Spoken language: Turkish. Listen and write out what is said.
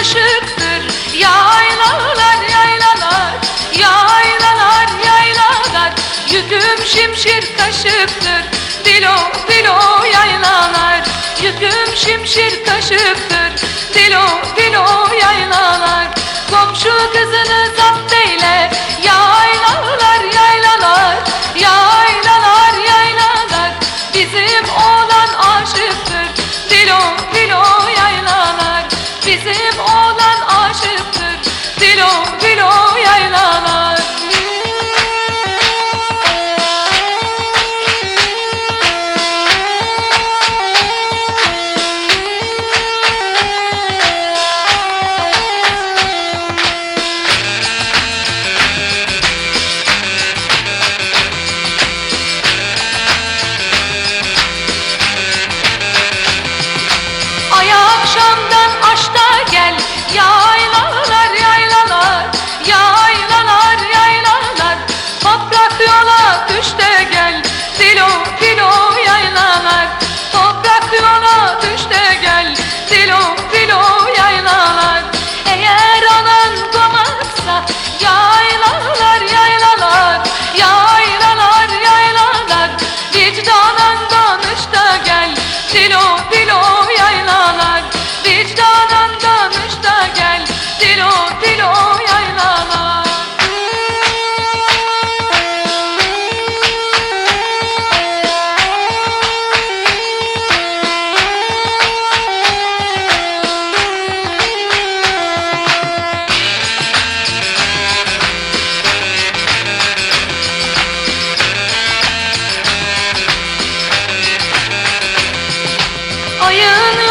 aşıktır. Yaylalar yaylalar Yaylalar yaylalar. Yüküm şimşir kaşıktır. Dilo dilo yaylalar. Yüküm şimşir kaşıktır. Dilo dilo yaylalar. Komşu kızınız destino You.